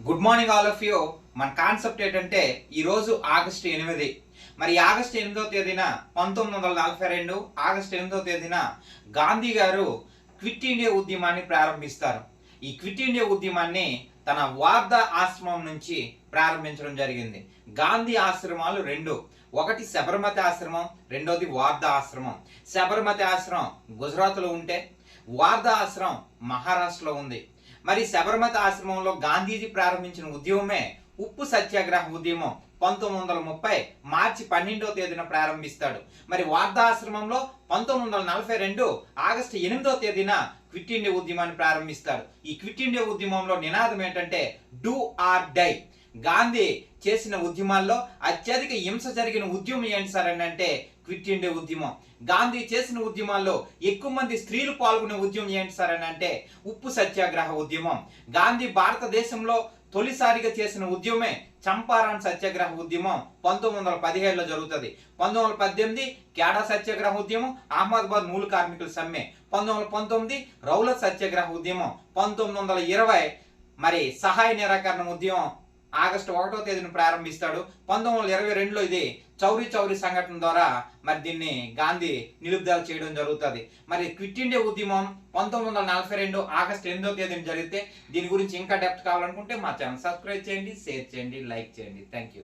Good morning all of you మన concept ఏంటంటే ఈరోజు ఆగస్టు ఎనిమిది. మరి ఆగస్టు ఎనిమిదో తేదీన పంతొమ్మిది వందల నలభై రెండు ఆగస్టు ఎనిమిదో తేదీన గాంధీ గారు క్విట్ ఇండియా ఉద్యమాన్ని ప్రారంభిస్తారు. ఈ క్విట్ ఇండియా ఉద్యమాన్ని తన వార్ధ ఆశ్రమం నుంచి ప్రారంభించడం జరిగింది. గాంధీ ఆశ్రమాలు రెండు. ఒకటి శబర్మతి ఆశ్రమం రెండోది వార్ధ ఆశ్రమం. శబర్మతి ఆశ్రమం గుజరాత్లో ఉంటే వార్ధ ఆశ్రమం మహారాష్ట్రలో ఉంది. మరి శబర్మతి ఆశ్రమంలో గాంధీజీ ప్రారంభించిన ఉద్యమమే ఉప్పు సత్యాగ్రహ ఉద్యమం. పంతొమ్మిది వందల ముప్పై మార్చి పన్నెండవ తేదీన ప్రారంభిస్తాడు. మరి వార్ధాశ్రమంలో పంతొమ్మిది వందల నలభై రెండు ఆగస్టు ఎనిమిదో తేదీన క్విట్ ఇండియా ఉద్యమాన్ని ప్రారంభిస్తాడు. ఈ క్విట్ ఇండియా ఉద్యమంలో నినాదం ఏంటంటే డూ ఆర్ డై గాంధీ చేసిన ఉద్యమాల్లో అత్యధిక హింస జరిగిన ఉద్యమం ఏంటి సార్ అంటే క్విట్ ఇండియా ఉద్యమం. గాంధీ చేసిన ఉద్యమాల్లో ఎక్కువ మంది స్త్రీలు పాల్గొనే ఉద్యమం ఏంటి సార్ అని అంటే ఉప్పు సత్యాగ్రహ ఉద్యమం. గాంధీ భారతదేశంలో తొలిసారిగా చేసిన ఉద్యమే చంపారాన్ సత్యాగ్రహ ఉద్యమం. పంతొమ్మిది వందల పదిహేడులో జరుగుతుంది. పంతొమ్మిది వందల పద్దెనిమిది క్యాడా సత్యాగ్రహ ఉద్యమం అహ్మదాబాద్ మూల కార్మికుల సమ్మె. పంతొమ్మిది వందల పంతొమ్మిది రౌలత్ సత్యాగ్రహ ఉద్యమం. పంతొమ్మిది వందల ఇరవై మరి సహాయ నిరాకరణ ఉద్యమం. ఆగస్టు ఒకటో తేదీన ప్రారంభిస్తాడు. పంతొమ్మిది వందల ఇరవై రెండులో ఇది చౌరీ చౌరీ సంఘటన ద్వారా మరి దీన్ని గాంధీ నిలుపుదల చేయడం జరుగుతుంది. మరి క్విట్ ఇండియా ఉద్యమం పంతొమ్మిది వందల నలభై రెండు ఆగస్టు ఎనిమిదో తేదీన జరిగితే దీని గురించి ఇంకా డెప్త్ కావాలనుకుంటే మా ఛానల్ సబ్స్క్రైబ్ చేయండి షేర్ చేయండి లైక్ చేయండి. Thank you